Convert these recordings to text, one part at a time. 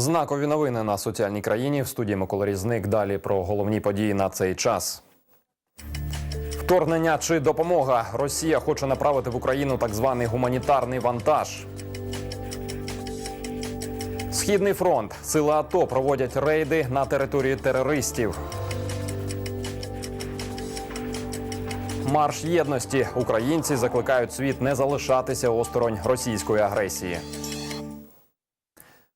Знакові новини на соціальній країні в студії Микола Різник. Далі про головні події на цей час. Вторгнення чи допомога. Росія хоче направити в Україну так званий гуманітарний вантаж. Східний фронт. Сили АТО проводять рейди на території терористів. Марш єдності. Українці закликають світ не залишатися осторонь російської агресії.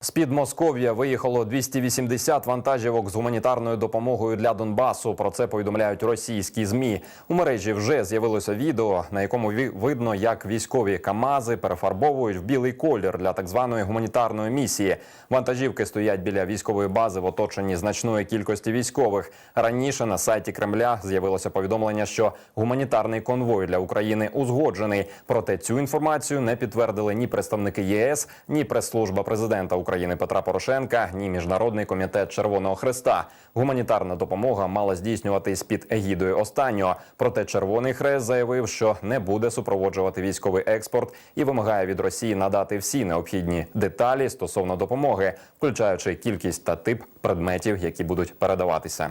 З-під Москов'я виїхало 280 вантажівок з гуманітарною допомогою для Донбасу. Про це повідомляють російські змі. У мережі вже з'явилося відео, на якому видно, як військові Камази перефарбовують в білий колір для так званої гуманітарної місії. Вантажівки стоять біля військової бази в оточенні значної кількості військових. Раніше на сайті Кремля з'явилося повідомлення, що гуманітарний конвой для України узгоджений. Проте цю інформацію не підтвердили ні представники ЄС, ні прес-служба президента України Петра Порошенка, ні міжнародний комітет Червоного Хреста. Гуманітарна допомога мала здійснюватись під егідою останнього. Проте Червоний Хрест заявив, що не буде супроводжувати військовий експорт і вимагає від Росії надати всі необхідні деталі стосовно допомоги, включаючи кількість та тип предметів, які будуть передаватися.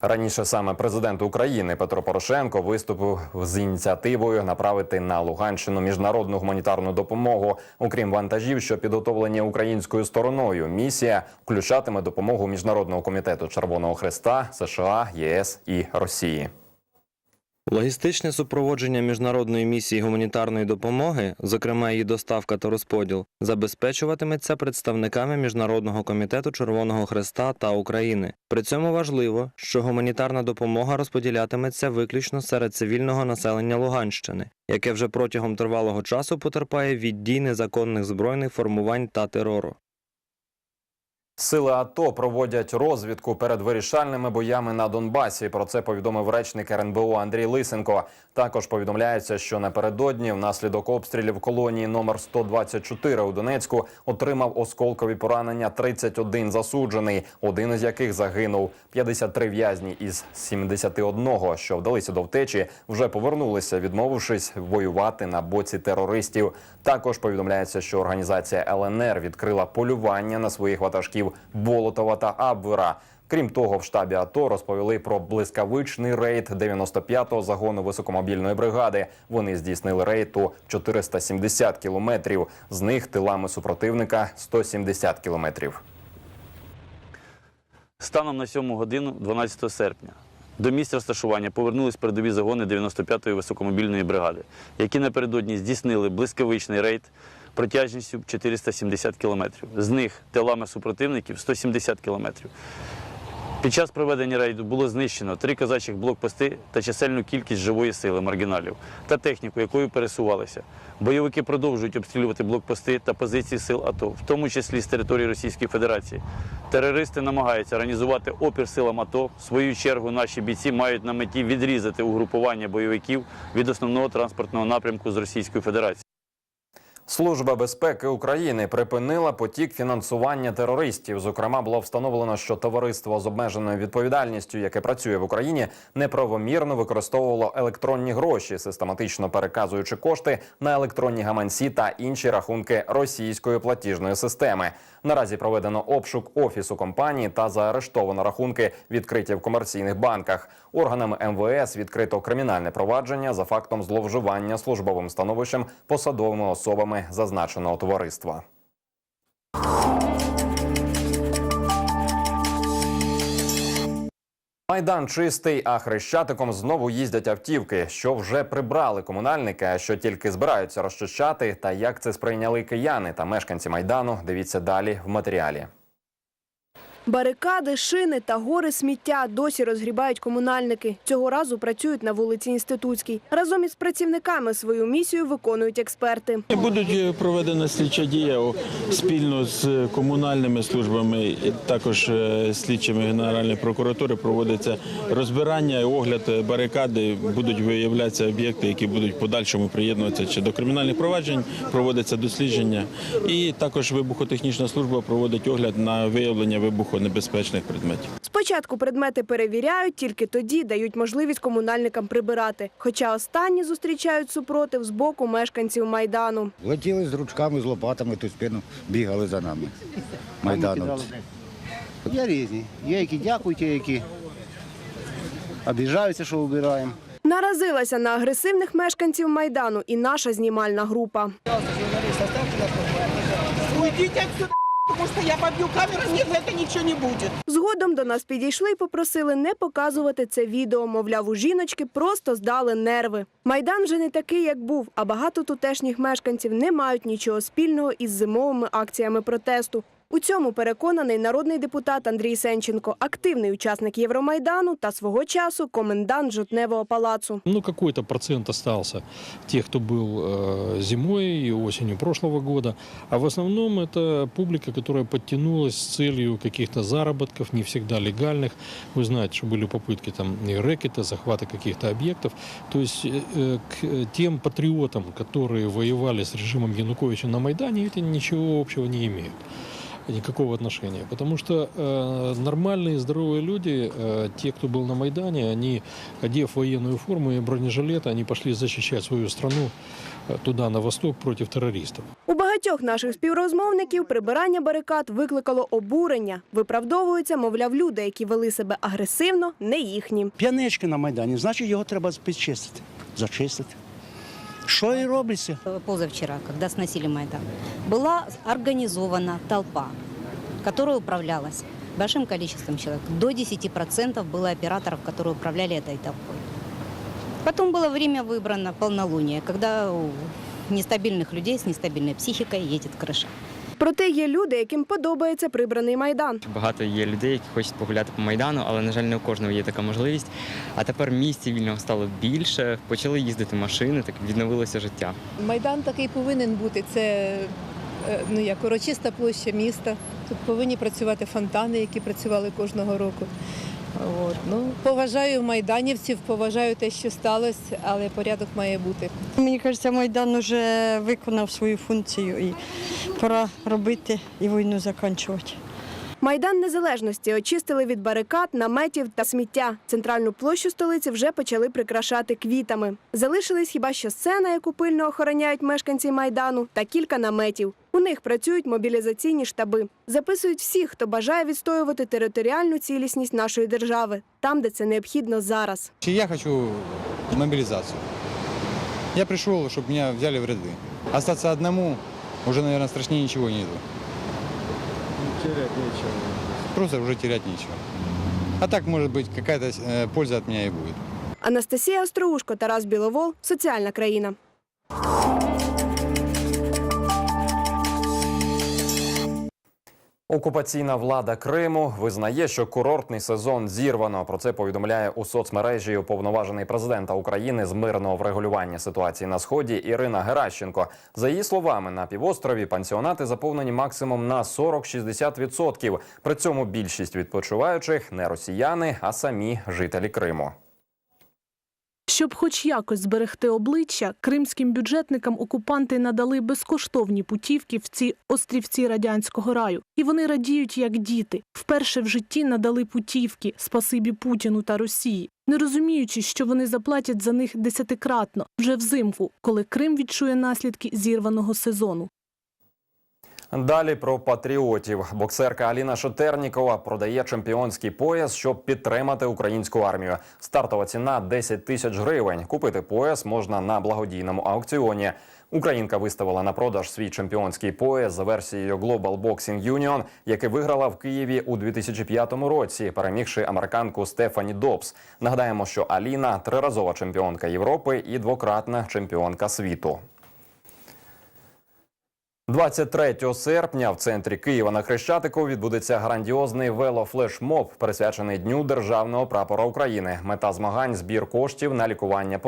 Раніше саме президент України Петро Порошенко виступив з ініціативою направити на Луганщину міжнародну гуманітарну допомогу. Окрім вантажів, що підготовлені українською стороною, місія включатиме допомогу міжнародного комітету Червоного Хреста, США, ЄС і Росії. Логістичне супроводження міжнародної місії гуманітарної допомоги, зокрема її доставка та розподіл, забезпечуватиметься представниками Міжнародного комітету Червоного Хреста та України. При цьому важливо, що гуманітарна допомога розподілятиметься виключно серед цивільного населення Луганщини, яке вже протягом тривалого часу потерпає від дій незаконних збройних формувань та терору. Сили АТО проводять розвідку перед вирішальними боями на Донбасі. Про це повідомив речник РНБО Андрій Лисенко. Також повідомляється, що напередодні, внаслідок обстрілів колонії номер 124 у Донецьку, отримав осколкові поранення 31 засуджений, один із яких загинув. 53 в'язні із 71, що вдалися до втечі, вже повернулися, відмовившись воювати на боці терористів. Також повідомляється, що організація ЛНР відкрила полювання на своїх ватажків Болотова та Абвера. Крім того, в штабі АТО розповіли про блискавичний рейд 95-го загону високомобільної бригади. Вони здійснили рейд у 470 кілометрів. З них тилами супротивника 170 кілометрів. Станом на 7 годину 12 серпня до місця розташування повернулись передові загони 95-ї високомобільної бригади, які напередодні здійснили блискавичний рейд протяжністю 470 кілометрів. З них тилами супротивників 170 кілометрів. Під час проведення рейду було знищено три козачих блокпости та чисельну кількість живої сили маргіналів та техніку, якою пересувалися. Бойовики продовжують обстрілювати блокпости та позиції сил АТО, в тому числі з території Російської Федерації. Терористи намагаються організувати опір силам АТО. В свою чергу наші бійці мають на меті відрізати угрупування бойовиків від основного транспортного напрямку з Російської Федерації. Служба безпеки України припинила потік фінансування терористів. Зокрема, було встановлено, що товариство з обмеженою відповідальністю, яке працює в Україні, неправомірно використовувало електронні гроші, систематично переказуючи кошти на електронні гаманці та інші рахунки російської платіжної системи. Наразі проведено обшук офісу компанії та заарештовано рахунки, відкриті в комерційних банках. Органами МВС відкрито кримінальне провадження за фактом зловживання службовим становищем посадовими особами зазначеного товариства. Майдан чистий, а хрещатиком знову їздять автівки, що вже прибрали комунальники, а що тільки збираються розчищати. Та як це сприйняли кияни та мешканці майдану? Дивіться далі в матеріалі. Барикади, шини та гори сміття досі розгрібають комунальники. Цього разу працюють на вулиці Інститутській. Разом із працівниками свою місію виконують експерти. Будуть е, проведена слідча дія спільно з комунальними службами, також е, слідчими Генеральної прокуратури проводиться розбирання огляд е, барикади. Будуть виявлятися об'єкти, які будуть подальшому приєднуватися чи до кримінальних проваджень, проводиться дослідження. І також вибухотехнічна служба проводить огляд на виявлення вибухонебезпечних вибухонебезпечних предметів. Спочатку предмети перевіряють, тільки тоді дають можливість комунальникам прибирати. Хоча останні зустрічають супротив з боку мешканців Майдану. Летіли з ручками, з лопатами, ту спину бігали за нами. Майдановці. Є різні. Є, які дякують, є, які обіжаються, що вибираємо. Наразилася на агресивних мешканців Майдану і наша знімальна група. Уйдите отсюда, що я поб'ю камеру, ні, це нічого не буде. Згодом до нас підійшли і попросили не показувати це відео. Мовляв, у жіночки просто здали нерви. Майдан вже не такий, як був, а багато тутешніх мешканців не мають нічого спільного із зимовими акціями протесту. У цьому переконаний народний депутат Андрій Сенченко, активний учасник Євромайдану та свого часу комендант жовтневого палацу. Ну, какой-то процент остался тех, кто был э, зимой и осенью прошлого года. А в основном это публика, которая подтянулась с целью каких-то заработков, не всегда легальных. Вы знаете, что были попытки там и рэкета, захвата каких-то объектов. То есть э, э, к тем патриотам, которые воевали с режимом Януковича на Майдане, эти ничего общего не имеют никакого отношения. Потому что э, нормальные, здоровые люди, э, те, кто был на Майдане, они, одев военную форму и бронежилеты, они пошли защищать свою страну э, туда, на восток, против террористов. У багатьох наших співрозмовників прибирання барикад викликало обурення. Виправдовуються, мовляв, люди, які вели себе агресивно, не їхні. П'янички на Майдані, значить його треба підчистити, зачистити. Що і робиться? позавчера, когда сносили Майдан, была организована толпа, которая управлялась большим количеством человек. До 10% было операторов, которые управляли этой толпой. Потом было время выбрано полнолуние, когда у нестабильных людей с нестабильной психикой едет крыша. Проте є люди, яким подобається прибраний майдан. Багато є людей, які хочуть погуляти по майдану, але на жаль, не у кожного є така можливість. А тепер місць вільного стало більше, почали їздити машини, так відновилося життя. Майдан такий повинен бути. Це е, ну як урочиста площа міста. Тут повинні працювати фонтани, які працювали кожного року. От. Ну, поважаю майданівців, поважаю те, що сталося, але порядок має бути. Мені кажеться, Майдан вже виконав свою функцію і пора робити і війну закінчувати. Майдан Незалежності очистили від барикад, наметів та сміття. Центральну площу столиці вже почали прикрашати квітами. Залишились хіба що сцена, яку пильно охороняють мешканці майдану, та кілька наметів. У них працюють мобілізаційні штаби. Записують всіх, хто бажає відстоювати територіальну цілісність нашої держави, там, де це необхідно зараз. Я хочу мобилизацию. Я пришел, чтобы меня взяли в ряды. Остаться одному уже, наверное, страшнее ничего нету. Терять нічого. Просто уже терять нечего. А так, может быть, какая-то э, польза от меня и будет. Анастасія Остроушко, Тарас Біловол, Соціальна країна. Окупаційна влада Криму визнає, що курортний сезон зірвано. Про це повідомляє у соцмережі уповноважений президента України з мирного врегулювання ситуації на сході Ірина Геращенко. За її словами, на півострові пансіонати заповнені максимум на 40-60%. При цьому більшість відпочиваючих не росіяни, а самі жителі Криму. Щоб хоч якось зберегти обличчя, кримським бюджетникам окупанти надали безкоштовні путівки в ці острівці радянського раю. І вони радіють як діти. Вперше в житті надали путівки спасибі Путіну та Росії, не розуміючи, що вони заплатять за них десятикратно вже взимку, коли Крим відчує наслідки зірваного сезону. Далі про патріотів. Боксерка Аліна Шотернікова продає чемпіонський пояс, щоб підтримати українську армію. Стартова ціна 10 тисяч гривень. Купити пояс можна на благодійному аукціоні. Українка виставила на продаж свій чемпіонський пояс за версією Global Boxing Union, який виграла в Києві у 2005 році, перемігши американку Стефані Добс. Нагадаємо, що Аліна триразова чемпіонка Європи і двократна чемпіонка світу. 23 серпня в центрі Києва на Хрещатику відбудеться грандіозний велофлешмоб, присвячений Дню державного прапора України. Мета змагань збір коштів на лікування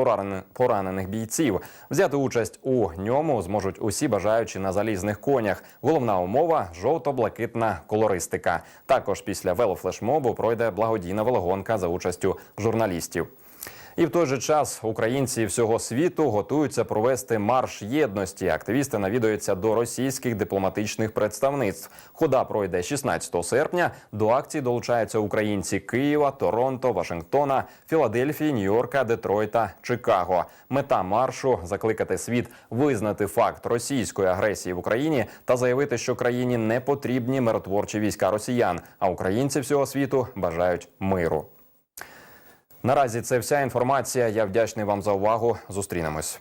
поранених, бійців. Взяти участь у ньому зможуть усі бажаючі на залізних конях. Головна умова жовто-блакитна колористика. Також після велофлешмобу пройде благодійна велогонка за участю журналістів. І в той же час українці всього світу готуються провести марш єдності. Активісти навідуються до російських дипломатичних представництв. Хода пройде 16 серпня. До акції долучаються українці Києва, Торонто, Вашингтона, Філадельфії, Нью-Йорка, Детройта, Чикаго. Мета маршу закликати світ визнати факт російської агресії в Україні та заявити, що країні не потрібні миротворчі війська росіян, а українці всього світу бажають миру. Наразі це вся інформація. Я вдячний вам за увагу. Зустрінемось.